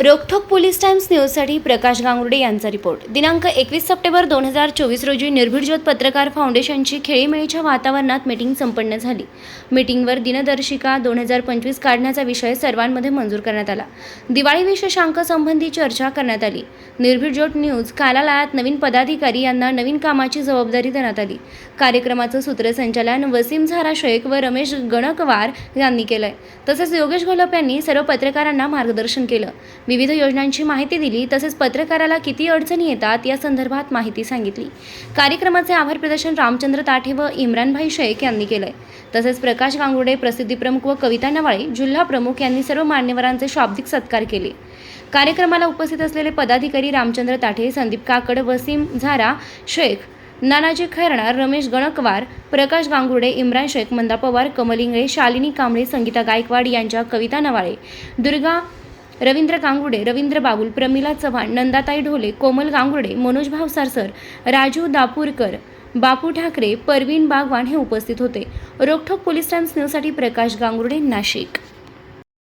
रोखोक police times न्यूजसाठी प्रकाश गांगुर्डे यांचा report. दिनांक एकवीस सप्टेंबर दोन हजार चोवीस रोजी निर्भीडज्योत पत्रकार फाउंडेशनची खेळीमेळीच्या वातावरणात मीटिंग संपन्न झाली. मीटिंगवर दिनदर्शिका दोन हजार पंचवीस काढण्याचा विषय सर्वांमध्ये मंजूर करण्यात आला. दिवाळी विशेषांकसंबंधी चर्चा करण्यात आली. निर्भीडज्योत न्यूज कालालयात नवीन पदाधिकारी यांना नवीन कामाची जबाबदारी देण्यात आली. कार्यक्रमाचं सूत्रसंचालन वसीम झारा शेख व रमेश गणकवार यांनी केलंय. तसेच योगेश घोलप यांनी सर्व पत्रकारांना मार्गदर्शन केलं. विविध योजनांची माहिती दिली तसेच पत्रकाराला किती अडचणी येतात या संदर्भात माहिती सांगितली. कार्यक्रमाचे आभार प्रदर्शन रामचंद्र ताठे व इम्रानभाई शेख यांनी केलंय. तसेच प्रकाश गांगुडे प्रसिद्धी प्रमुख व कविता नवाळे जिल्हा प्रमुख यांनी सर्व मान्यवरांचे शाब्दिक सत्कार केले. कार्यक्रमाला उपस्थित असलेले पदाधिकारी रामचंद्र ताठे संदीप काकड वसीम झारा शेख नानाजी खैरणार रमेश गणकवार प्रकाश गांगुर्डे इम्रान शेख मंदा पवार कमल इंगळे शालिनी कांबळे संगीता गायकवाड यांच्या कविता नवाळे दुर्गा रवींद्र गांगुडे रवींद्र बाबुल प्रमिला चव्हाण नंदाताई ढोले कोमल गांगुडे मनोज भावसारसर राजू दापूरकर बापू ठाकरे परवीन बागवान हे उपस्थित होते. रोखोक पोलीस टाइम्स न्यूजसाठी प्रकाश गांगुर्डे नाशिक.